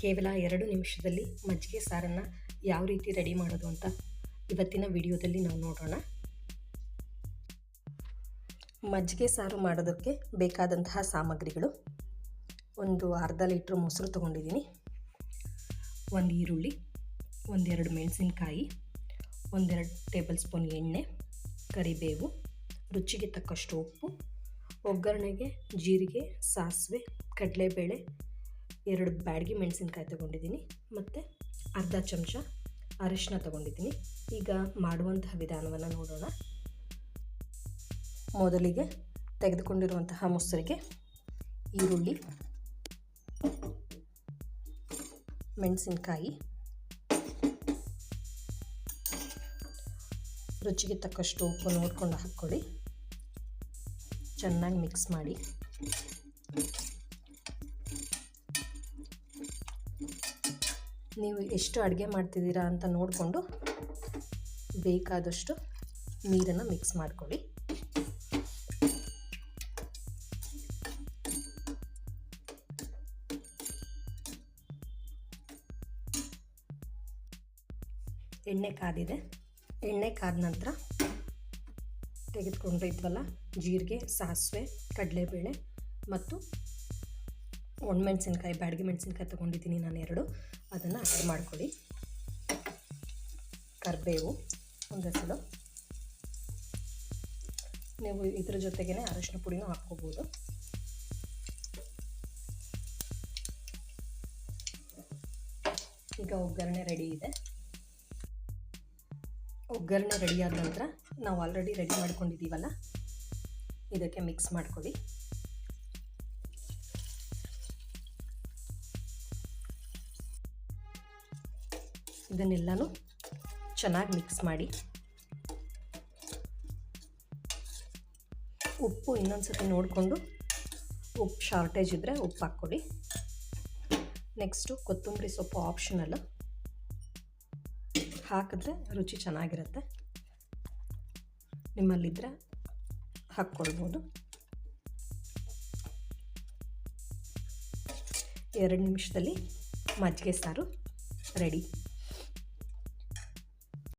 ಕೇವಲ ಎರಡು ನಿಮಿಷದಲ್ಲಿ ಮಜ್ಜಿಗೆ ಸಾರನ್ನು ಯಾವ ರೀತಿ ರೆಡಿ ಮಾಡೋದು ಅಂತ ಇವತ್ತಿನ ವಿಡಿಯೋದಲ್ಲಿ ನಾವು ನೋಡೋಣ. ಮಜ್ಜಿಗೆ ಸಾರು ಮಾಡೋದಕ್ಕೆ ಬೇಕಾದಂತಹ ಸಾಮಗ್ರಿಗಳು. ಒಂದು ಅರ್ಧ ಲೀಟ್ರ್ ಮೊಸರು ತೊಗೊಂಡಿದ್ದೀನಿ. ಒಂದು ಈರುಳ್ಳಿ, ಒಂದೆರಡು ಮೆಣಸಿನಕಾಯಿ, ಒಂದೆರಡು ಟೇಬಲ್ ಸ್ಪೂನ್ ಎಣ್ಣೆ, ಕರಿಬೇವು, ರುಚಿಗೆ ತಕ್ಕಷ್ಟು ಉಪ್ಪು, ಒಗ್ಗರಣೆಗೆ, ಜೀರಿಗೆ, ಸಾಸಿವೆ, ಕಡಲೆಬೇಳೆ ಎರಡು ಬ್ಯಾಡಗಿ ಮೆಣಸಿನ್ಕಾಯಿ ತೊಗೊಂಡಿದ್ದೀನಿ, ಮತ್ತು ಅರ್ಧ ಚಮಚ ಅರಿಶಿನ ತೊಗೊಂಡಿದ್ದೀನಿ. ಈಗ ಮಾಡುವಂತಹ ವಿಧಾನವನ್ನು ನೋಡೋಣ. ಮೊದಲಿಗೆ ತೆಗೆದುಕೊಂಡಿರುವಂತಹ ಮೊಸರಿಗೆ ಈರುಳ್ಳಿ, ಮೆಣಸಿನಕಾಯಿ, ರುಚಿಗೆ ತಕ್ಕಷ್ಟು ಉಪ್ಪು ನೋಡಿಕೊಂಡು ಹಾಕ್ಕೊಳ್ಳಿ. ಚೆನ್ನಾಗಿ ಮಿಕ್ಸ್ ಮಾಡಿ. ನೀವು ಎಷ್ಟು ಅಡುಗೆ ಮಾಡ್ತಿದ್ದೀರಾ ಅಂತ ನೋಡಿಕೊಂಡು ಬೇಕಾದಷ್ಟು ನೀರನ್ನು ಮಿಕ್ಸ್ ಮಾಡ್ಕೊಳ್ಳಿ. ಎಣ್ಣೆ ಕಾದಿದೆ. ಎಣ್ಣೆ ಕಾದ ನಂತರ ತೆಗೆದುಕೊಂಡಿದ್ವಲ್ಲ ಜೀರಿಗೆ, ಸಾಸಿವೆ, ಕಡಲೆಬೇಳೆ ಮತ್ತು ಒಣಮೆಣಸಿನ್ಕಾಯಿ ಬ್ಯಾಡಗಿ ಮೆಣಸಿನ್ಕಾಯಿ ತೊಗೊಂಡಿದ್ದೀನಿ ನಾನು ಎರಡು. ಅದನ್ನು ಆ್ಯಡ್ ಮಾಡ್ಕೊಳ್ಳಿ. ಕರಿಬೇವು ಒಂದೆಸಲು ನೀವು ಇದ್ರ ಜೊತೆಗೇ ಅರಶಿನ ಪುಡಿನೂ ಹಾಕ್ಕೋಬೋದು. ಈಗ ಒಗ್ಗರಣೆ ರೆಡಿ ಇದೆ. ಒಗ್ಗರಣೆ ರೆಡಿ ಆದ ನಂತರ ನಾವು ಆಲ್ರೆಡಿ ರೆಡಿ ಮಾಡ್ಕೊಂಡಿದ್ದೀವಲ್ಲ? ಇದಕ್ಕೆ ಮಿಕ್ಸ್ ಮಾಡ್ಕೊಳ್ಳಿ. ಇದನ್ನೆಲ್ಲನೂ ಚೆನ್ನಾಗಿ ಮಿಕ್ಸ್ ಮಾಡಿ. ಉಪ್ಪು ಇನ್ನೊಂದು ಸತಿ ನೋಡಿಕೊಂಡು ಉಪ್ಪು ಶಾರ್ಟೇಜ್ ಇದ್ದರೆ ಉಪ್ಪು ಹಾಕ್ಕೊಡಿ. ನೆಕ್ಸ್ಟು ಕೊತ್ತಂಬರಿ ಸೊಪ್ಪು ಆಪ್ಷನಲ್ ಹಾಕಿದ್ರೆ ರುಚಿ ಚೆನ್ನಾಗಿರುತ್ತೆ. ನಿಮ್ಮಲ್ಲಿದ್ದರೆ ಹಾಕ್ಕೊಳ್ಬೋದು. ಎರಡು ನಿಮಿಷದಲ್ಲಿ ಮಜ್ಜಿಗೆ ಸಾರು ರೆಡಿ.